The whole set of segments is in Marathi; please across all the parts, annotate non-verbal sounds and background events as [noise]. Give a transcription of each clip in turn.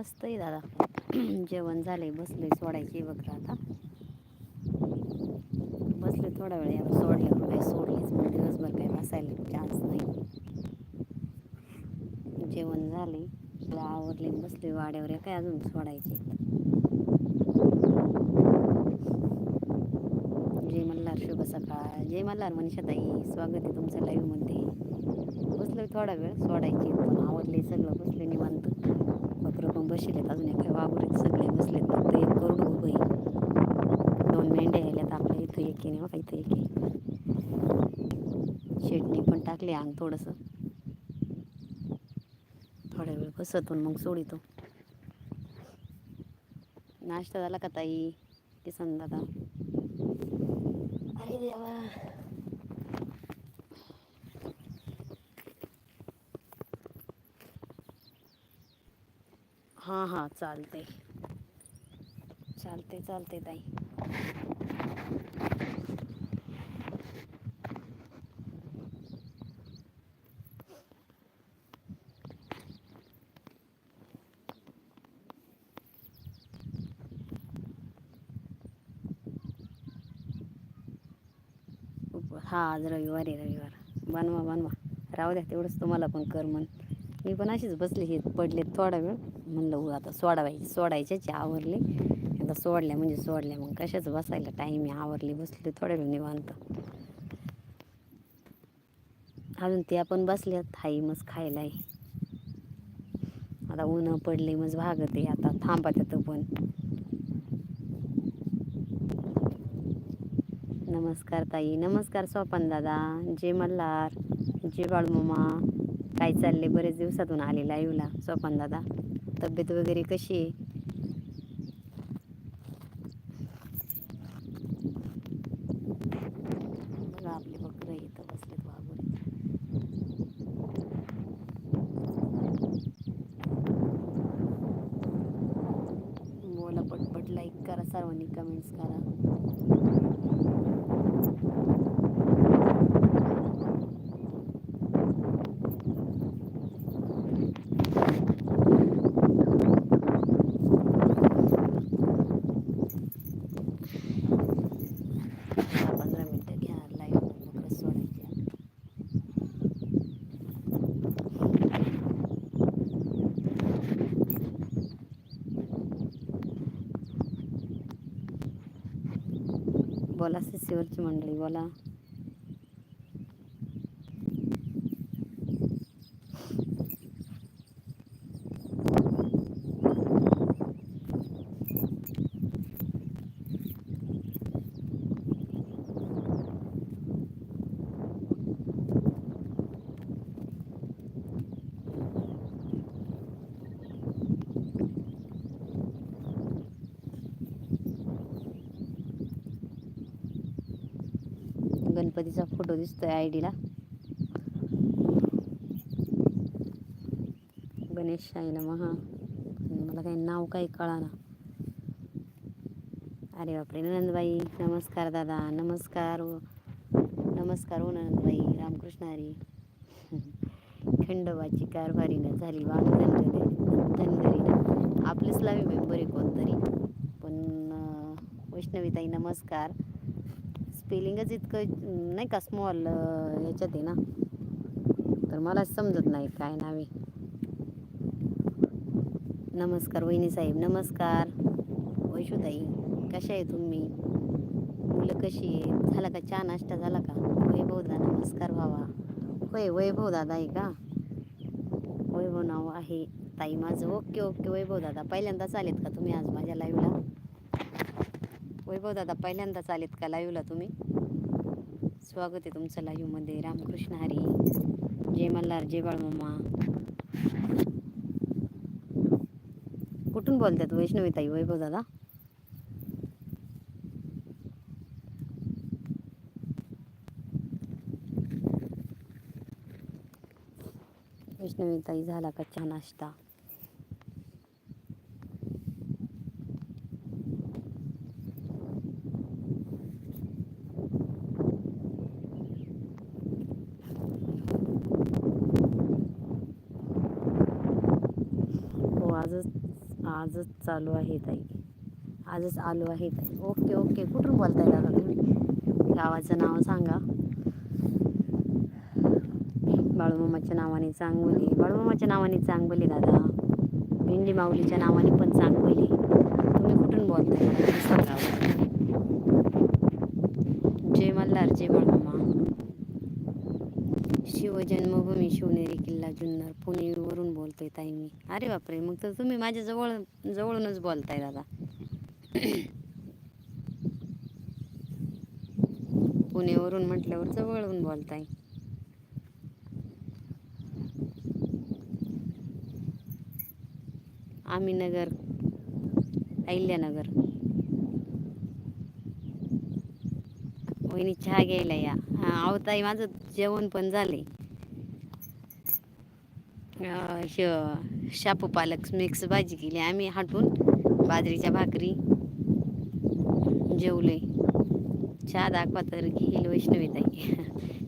मस्त [clears throat] आहे दादा. जेवण झाले बसले सोडायची बघा आता. बसले थोडा वेळ या सोडल्यावर काही सोडलीच मग दिवसभर काही बसायला चान्स नाही. जेवण झाले सगळं आवरले बसले वाड्यावर. काय अजून सोडायचे जय मल्हार शुभ सकाळ. जय मल्हार मनीषाताई. स्वागत आहे तुमचं लाईव्हमध्ये बसलो थोडा वेळ सोडायची आवडले सगळं बसले निवांत. बकरं पण बसलेत अजून एक वावरीत सगळे बसलेत फक्त एक करून उभं आहे. दोन मेंढ्या यायल्यात आपल्या इथं एक आहे बघा इथं एक आहे. शेटणी पण टाकली अंग थोडंसं. थोड्या वेळ बसतून मग सोडितो. नाश्ता झाला का ताई किसन दादा? अरे देवा. हां हां चालते चालते चालते ताई. हा आज रविवार आहे रविवार. बनवा बनवा. राहू द्या तेवढंच तुम्हाला पण कर म्हण. मी पण अशीच बसली हे पडले थोडा वेळ. म्हणलं आता सोडावायची सोडायच्याच आवरली आता सोडल्या म्हणजे सोडल्या मग कशाच बसायला टाईम आहे? आवरली बसली थोड्या वेळ निवांत. अजून त्या पण बसल्यात हाई मग खायला आहे. आता ऊन पडले मग भागत आहे आता थांबा त्यात पण. नमस्कार ताई नमस्कार स्वपन दादा जे मल्हार जय बाळमामा. काय चालले बरेच दिवसातून आले लाईव्हला स्वपन दादा. तब्येत वगैरे कशी आहे? बघा आपले बकरं इथं बसलेत वाघोरे बोला पटपट लाईक करा सर्वांनी कमेंट्स करा. వచ్చి మండలి ఇవాళ गणपतीचा फोटो दिसतोय आय डीला गणेश शाईला महा मला काही नाव काही कळाना. अरे बापरे नंदबाई नमस्कार दादा. नमस्कार नमस्कार ओ नंदबाई रामकृष्ण हरी. खंडोबाची कारभारीनं झाली वाघ धनगरीनं आपलेच लावी मेंबर आहे कोणतरी. पण वैष्णवीताई नमस्कार. स्पेलिंगच इतकं नाही का स्मॉल याच्यात आहे ना. तर मला समजत नाही काय नावे. नमस्कार वहिनी साहेब नमस्कार. वैशुताई कशा आहे तुम्ही? मुलं कशी आहे झाला का चहा नाश्ता झाला का? वैभव दादा नमस्कार भावा. होय वैभव दादा आहे का? वैभव नाव आहे. ताई माझं. ओके ओके वैभव दादा. पहिल्यांदाच आलेत का तुम्ही आज माझ्या लाईव्हला वैभव दादा पहिल्यांदाच आलेत का लाईव्हला तुम्ही? स्वागत आहे तुमचं लाईव्हमध्ये रामकृष्ण हरी. जय मल्हार जय बाळमामा. कुठून बोलतात वैष्णवीताई वैभव दादा? वैष्णवीताई झाला का चहा नाश्ता हो आजच आजच चालू आहे ताई. आजच आलो आहे ताई. Okay okay. कुठून बोलताय दादा तुम्ही? गावाचं नाव सांगा. बाळूमामाच्या नावाने चांगली बाळूमामाच्या नावाने चांगली दादा. भेंडी माऊलीच्या नावाने पण चांगली तुम्ही कुठून बोलताय? सांगा. जय मल्हार जय बाळूमामा. शिवजन्मभूमी शिवनेरी किल्ला जुन्नर पुणे वरून बोलतोय ताई मी. अरे बापरे मग तर तुम्ही माझ्या जवळ जवळूनच बोलताय दादा. पुणेवरून म्हटल्यावर जवळून बोलताय. आम्ही नगर अहिल्यानगर. वहिनी चहा घ्यायला या. हा अहो ताई माझं जेवण पण झाले हे शापू पालक मिक्स भाजी केली आम्ही हाटून. बाजरीच्या भाकरी जेवले. चहा दाखवा तर घेईल वैष्णवी ताई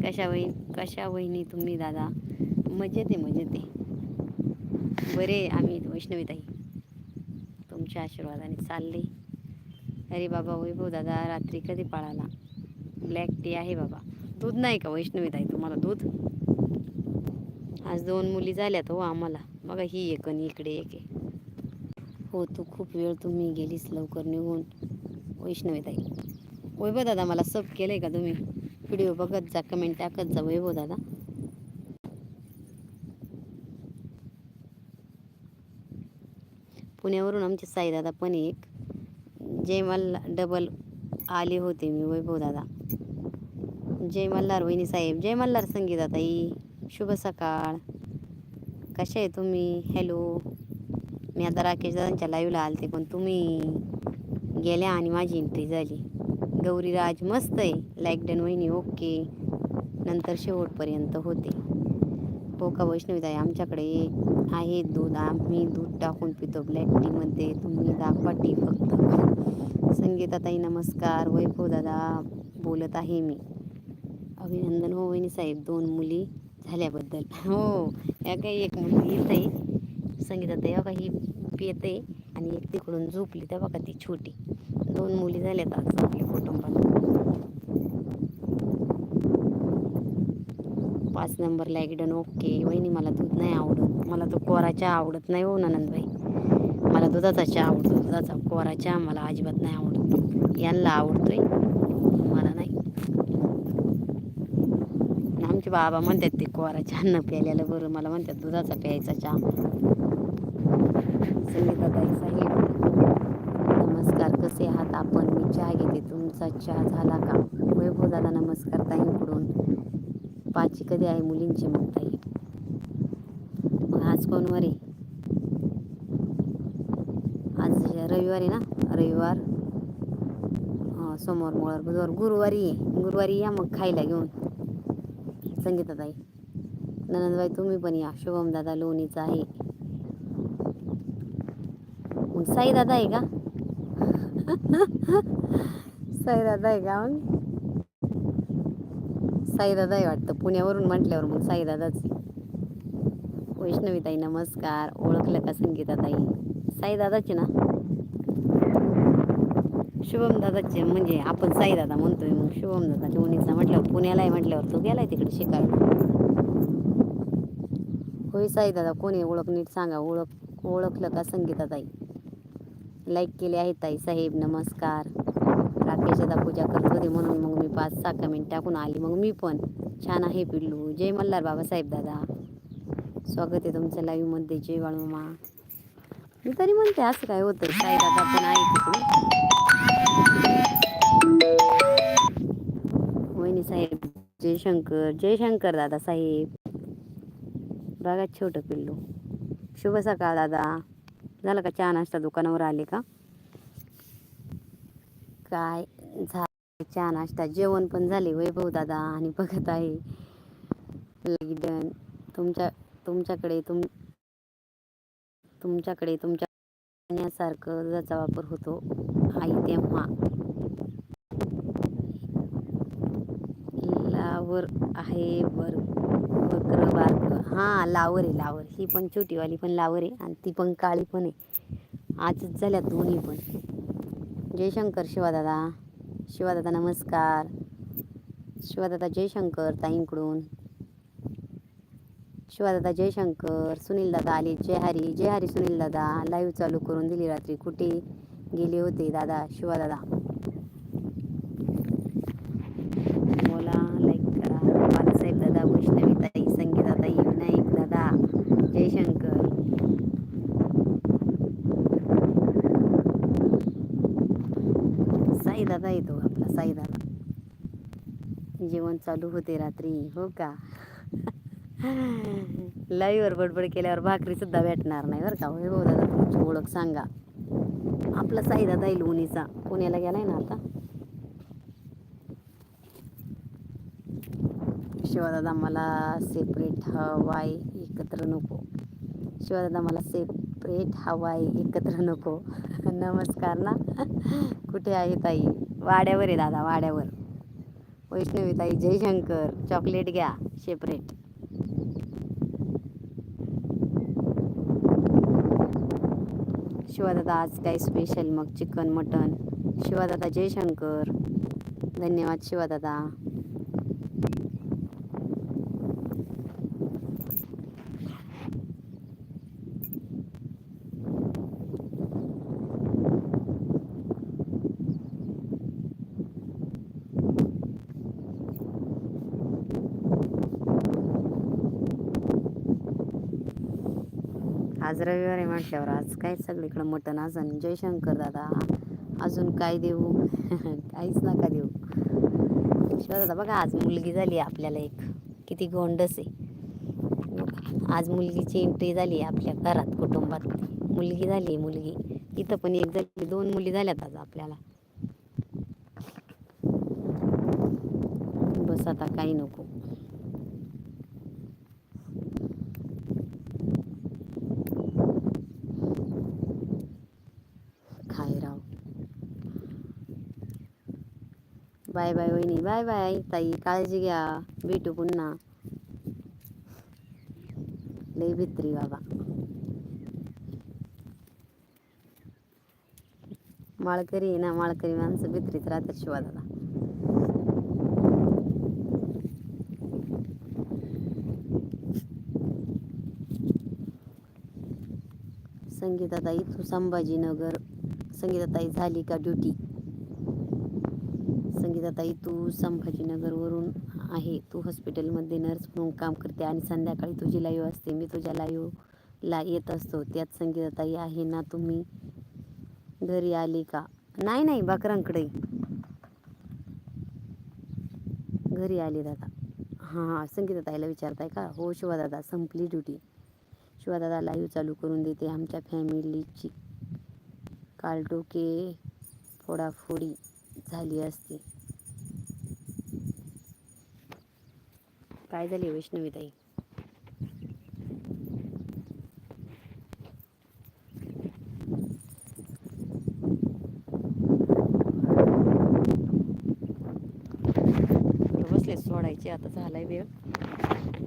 [laughs] कशा वही कशा वहिनी तुम्ही दादा? मजेत आहे मजेत आहे. बरे आम्ही वैष्णवी ताई तुमच्या आशीर्वादाने चालले. अरे बाबा वैभव दादा रात्री कधी पळाला? ब्लॅक टी आहे बाबा. दूध नाही का वैष्णवी ताई तुम्हाला दूध? आज दोन मुली झाल्यात हो आम्हाला. बघा ही एक आणि इकडे एक आहे. हो तू खूप वेळ तुम्ही गेलीस लवकर निघून. वैष्णवी ताई वैभव दादा मला सब केलं आहे का तुम्ही? व्हिडिओ बघत जा कमेंट टाकत जा वैभव दादा. पुण्यावरून आमचे साईदादा पण एक. जय मल्ला डबल आले होते मी वैभव दादा. जय मल्हार वहिनी साहेब. जय मल्हार संगीता ताई शुभ सकाळ. कसे आहे तुम्ही? हॅलो मी आता राकेश दादांच्या लाईव्हला आलते पण तुम्ही गेल्या आणि माझी एंट्री झाली. गौरी राज मस्त आहे. लाईक डन वहिनी ओके नंतर शेवटपर्यंत होते. हो का वैष्णवीताई? आमच्याकडे आहे दूध. आम्ही दूध टाकून पितो ब्लॅक टीमध्ये तुम्ही दाखवा टी फक्त. संगीताताई नमस्कार. वैभव दादा बोलत आहे मी. अभिनंदन हो वहिनी साहेब. दोन मुली झाल्याबद्दल. हो या काही एक मुलगी येत आहे. संगीतात बघा ही आहे आणि एक तिकडून झोपली. तेव्हा बघा ती छोटी. दोन मुली झाल्यात आज आपल्या कुटुंबात. पाच नंबरला एक डन ओके. वहिनी मला दूध नाही आवडत. मला तो कोरा चहा आवडत नाही हो ननंदबाई. मला दुधाचा चहा आवडतो. दुधाचा कोरा चहा मला अजिबात नाही आवडत. यांना आवडतोय मला नाही की बाबा म्हणतात ते कोरा चहा न प्यायलेलं बरं मला म्हणतात दुधाचा प्यायचा चहा. संगीताताई साहेब नमस्कार कसे आहात आपण? मी चहा घेते. तुमचा चहा झाला का? वैभव दादा नमस्कार ताईंकडून. पाची कधी आहे मुलींची मग ताई? मग आज कोणवार आहे? आज रविवार आहे ना? रविवार. सोमवार मंगळवार बुधवार गुरुवारी आहे. गुरुवारी या मग खायला घेऊन. संगीताताई ननंदबाई तुम्ही पण या. शुभम दादा लोणीचा आहे. मग साई दादा आहे का? [laughs] साई दादा आहे का मग? साईदादा आहे वाटतं. पुण्यावरून म्हटल्यावर मग साईदादाच आहे. वैष्णवीताई नमस्कार. ओळखलं का संगीताताई साईदादाचे ना? शुभम दादाचे म्हणजे आपण साई दादा म्हणतोय मग शुभम दादा लोणीचा म्हटल्यावर पुण्याला आहे म्हटल्यावर तो गेलाय तिकडे शिकायला. होय साई दादा कोणी ओळख नीट सांगा. ओळख ओळखलं का संगीता ताई? लाईक केले आहे ताई साहेब नमस्कार. राकेश दादा पूजा करत होते म्हणून मग मी पाच सहा कमेंट टाकून आली. मग मी पण छान आहे पिल्लू. जय मल्हार बाबासाहेब दादा. स्वागत आहे तुमच्या लाईव्हमध्ये जय बाळूमा मी तरी म्हणते असं काय होतं साई दादा पण आहे तिकडे. वहिनी साहेब जयशंकर जयशंकर दादा साहेब. बघा छोटं पिल्लू. शुभ सकाळ दादा. झालं का चहा नाश्ता दुकानावर आले का? काय झालं? चहा नाश्ता जेवण पण झाले वैभव दादा आणि बघत आहे. डन तुमच्या तुमच्याकडे तुम तुमच्याकडे तुमच्या पाण्यासारखं ज्याचा वापर होतो आई तेव्हा. लावर आहे बर बकर बारक. हां लावर आहे लावर. ही पण छोटीवाली पण लावर आहे आणि ती पण काळी पण आहे. आजच झाल्या दोन्ही पण. जयशंकर शिवादादा. शिवादादा नमस्कार. शिवादादा जयशंकर ताईंकडून. शिवादादा जयशंकर सुनील दादा आले जय हरी जय हरी सुनील दादा लाईव्ह चालू करून दिली रात्री. कुठे गेले होते दादा शिवादादा? बोला लाईक करा. बालासाहेब दादा वैष्णवी ताई संगीता ताई विनायक दादा जयशंकर. साई दादा येतो आपला साई दादा. जेवण चालू होते रात्री हो का? [laughs] लाईव्हवर बडबड केल्यावर भाकरी सुद्धा भेटणार नाही बरं का. होय भाऊ दादा तुमची ओळख सांगा. आपला साईदादा येईल उनीचा. पुण्याला गेलाय ना आता? शिवादादा मला सेपरेट हवाय एकत्र नको. शिवादादा मला सेपरेट हवाय एकत्र नको. [laughs] नमस्कार ना. [laughs] कुठे आहे ताई? वाड्यावर आहे दादा वाड्यावर. वैष्णवी ताई जयशंकर. चॉकलेट घ्या सेपरेट शिवादादा आज काय स्पेशल मग चिकन मटन शिवादादा जयशंकर. धन्यवाद शिवादादा. आज रविवार आहे म्हटल्यावर आज काय सगळीकडं मटण अजून जयशंकर दादा. अजून काय देऊ? [laughs] काहीच नका देऊ. शिवाय दादा बघा आज मुलगी झाली आपल्याला एक. किती गोंडस आहे. आज मुलगीची एंट्री झाली आपल्या घरात कुटुंबात. मुलगी झाली मुलगी. इथं पण एक झाली दोन मुली झाल्यात आज आपल्याला. बस आता काही नको खाय राव बाय बाय वहिनी बाय बाय. ताई काळजी घ्या. भेटू पुन्हा. लई भित्री बाबा. माळकरी ना माळकरी माणसं भित्रीत राहतात शिवा दादा. संगीताताई तू संभाजीनगर संगीताताई झाली का ड्युटी? संगीताताई तू संभाजीनगरवरून आहे. तू हॉस्पिटलमध्ये नर्स म्हणून काम करते आणि संध्याकाळी तुझी लाईव्ह असते. मी तुझ्या लाईव्हला येत असतो. त्यात संगीताताई आहे ना तुम्ही घरी आली का? नाही नाही बाकरांकडे. घरी आली दादा. हां हां संगीताताईला विचारताय का? हो शिवा दादा संपली ड्युटी शिवादादा लाईव्ह चालू करून देते आमच्या फॅमिलीची काल डोके फोडाफोडी झाली असती. काय झाली वैष्णवीताई? बसले सोडायचे आता झालाय वेळ.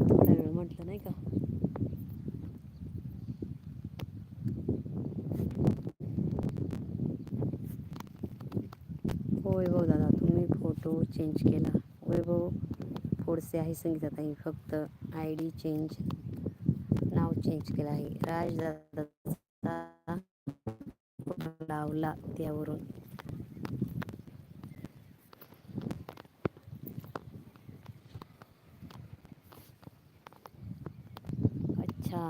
थोडा वेळ म्हटलं नाही का? हो दादा तुम्ही फोटो चेंज केला. फोडसे आहे संगीताताई. फक्त आय डी चेंज नाव चेंज केलं आहे. राज लावला त्यावरून. अच्छा.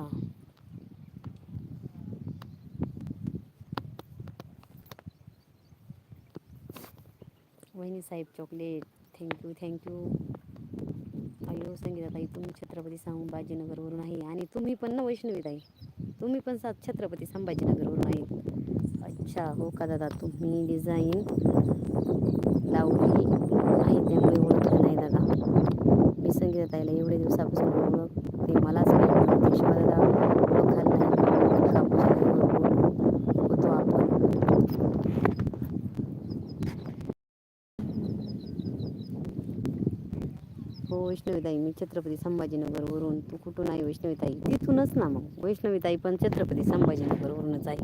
वहिनी साहेब चॉकलेट. Thank you thank you. अयो संगीताताई तुम्ही छत्रपती संभाजीनगरवरून आहे आणि तुम्ही पण ना वैष्णवीताई. तुम्ही पण सात छत्रपती संभाजीनगरवरून आहेत. अच्छा हो का दादा? तुम्ही डिझाईन लावली आहे त्यामुळे ओळखलं नाही दादा. मी संगीताताईला एवढे दिवसापासून ओळख ते मलाच माहिती दादा वैष्णवीताई मी छत्रपती संभाजीनगरवरून. तू कुठून आहे वैष्णवीताई? तिथूनच ना मग. वैष्णवीताई पण छत्रपती संभाजीनगरवरूनच आहे.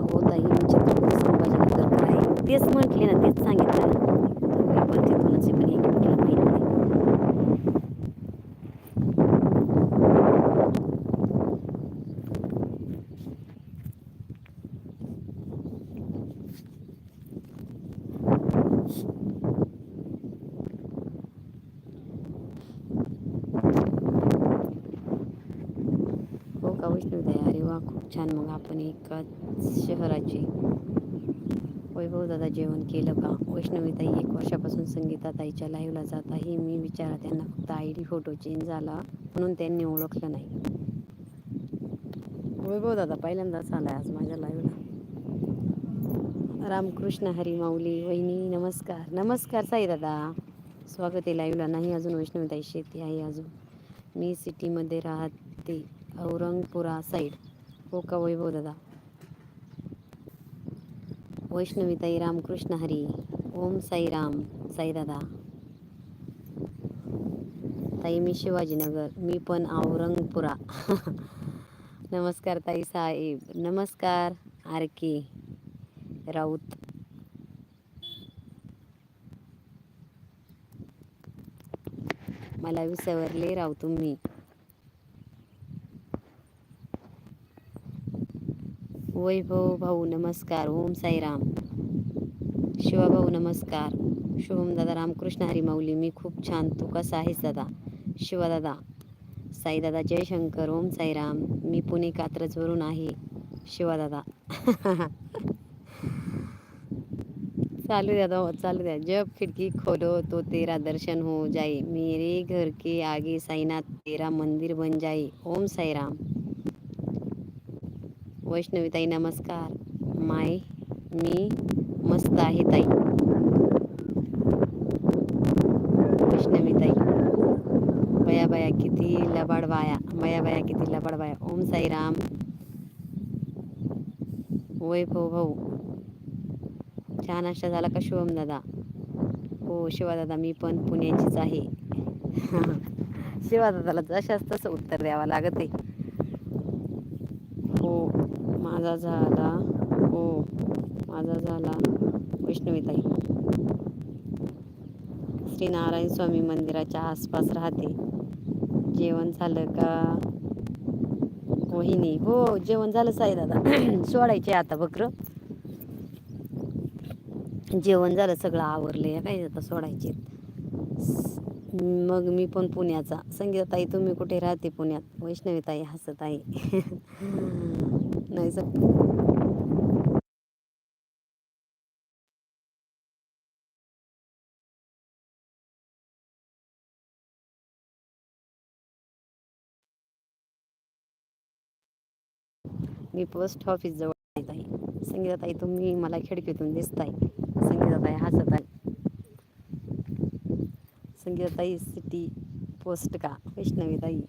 हो ताई मी छत्रपती संभाजीनगरकर आहे. तेच म्हटले ना तेच सांगितलं. जेवण केलं का? वैष्णवीताई एक वर्षापासून संगीताताईच्या लाईव्हला जात आहे. मी विचारा त्यांना फक्त आय डी फोटो चेंज झाला म्हणून त्यांनी ओळखलं नाही. वैभव दादा पहिल्यांदाच आलाय आज माझ्या लाईव्हला रामकृष्ण हरी माऊली वहिनी नमस्कार. नमस्कार साई दादा. स्वागत आहे लाईव्हला नाही अजून वैष्णवीताई शेती आहे अजून. मी सिटीमध्ये राहते. औरंगपुरा साईड हो का वैभव दादा? वैष्णवीताई रामकृष्ण हरी. ओम साईराम साईदादा ताई मी शिवाजीनगर मी पण औरंगपुरा. [laughs] नमस्कार ताई साहेब. नमस्कार आर के राऊत. मला विसरले राव तुम्ही. वैभव भाऊ नमस्कार ओम साईराम. शिवाभाऊ नमस्कार. शुभम दादा रामकृष्ण हरी माऊली मी खूप छान तू कसा आहेस दादा? शिवदादा साईदादा साई दादा जयशंकर ओम साईराम. मी पुणे कात्रजवरून आहे शिवा दादा. चालू द्या दादा चालू द्या. जब खिड़की खोलो तो तेरा दर्शन हो जाए. मेरे घर के आगे साईनाथ तेरा मंदिर बन जाए. ओम साईराम. वैष्णवीताई नमस्कार. माय मी मस्त आहे ताई. वैष्णवीताई बया बया किती लबाड वाया बया बया किती लबाड बाया ओम साईराम. वैभव भाऊ छान नाश्ता झाला का शुभम दादा? हो शिवादादा मी पण पुण्याचीच आहे. [laughs] शिवादादाला जशाच तसं उत्तर द्यावं लागत आहे माझा झाला. हो माझा झाला. वैष्णवीताई. श्री नारायण स्वामी मंदिराच्या आसपास राहते. जेवण झालं का? मोहिनी. हो जेवण झालं साई दादा [clears throat] सोडायचे आता बकर जेवण झालं सगळं आवरलं. या काय आता सोडायचे. मग मी पण पुण्याचा. संगीताताई तुम्ही कुठे राहते पुण्यात? वैष्णवीताई हसत आहे. [laughs] नाही सर मी पोस्ट ऑफिस जवळ येत आहे संगीताताई तुम्ही मला खिडकीतून दिसताय. संगीताताई हसत आहे. संगीताताई सिटी पोस्ट का? वैष्णवीताई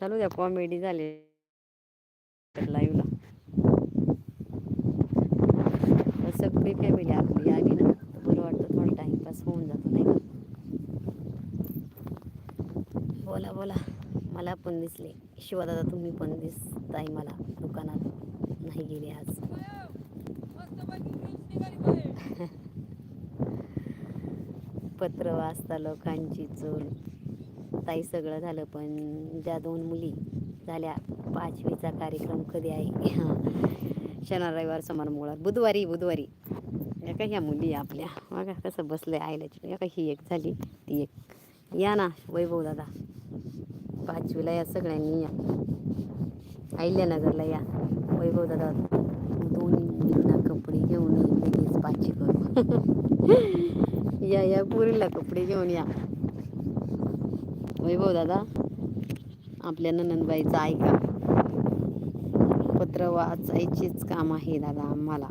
चालू द्या कॉमेडी झाले. लाईव्हला सगळी फॅमिली आपली आली ना बरं वाटतं थोडा टाइमपास होऊन जातो नाही का? बोला बोला. मला पण दिसले. शिवादादा तुम्ही पण दिसताय मला. दुकानात नाही गेले आज. [laughs] पत्र वाचता लोकांची चूल. ताई सगळं झालं पण ज्या दोन मुली झाल्या पाचवीचा कार्यक्रम कधी आहे? [laughs] शनिवार रविवार समारंभात बुधवारी बुधवारी. या का ह्या मुली आपल्या. बघा कसं बसलं आहे आयल्याची या का ही एक झाली ती एक. या ना वैभव दादा. पाचवीला या सगळ्यांनी या. अहिल्यानगरला या. वैभव दादा दोन्ही मुलींना कपडे घेऊन लगेच पाचवी करू. [laughs] या या पुरीला कपडे घेऊन या. वैभव दादा आपल्या ननंदबाईचं ऐका. पत्र वाचायचेच काम आहे दादा आम्हाला.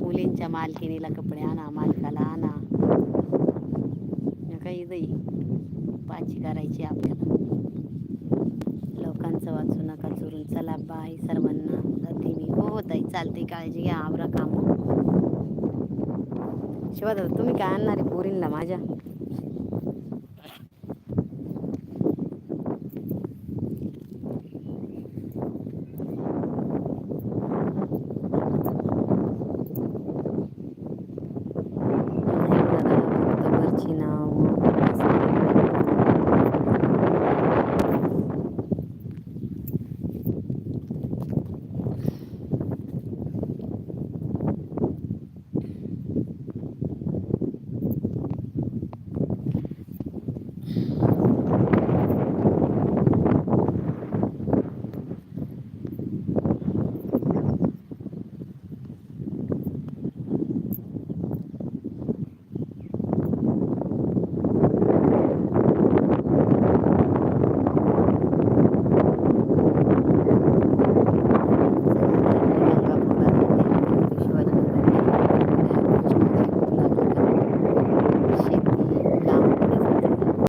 मुलींच्या मालकिनीला कपडे आणा मालकाला आणा. काही दई पाची करायची आपल्याला. लोकांचं वाचू नका चोरून. चला बाय सर्वांना. जाते मी. हो हो ताई चालते काळजी घ्या आवरा काम. शिवादादा तुम्ही काय आणणार आहे पोरींला माझ्या?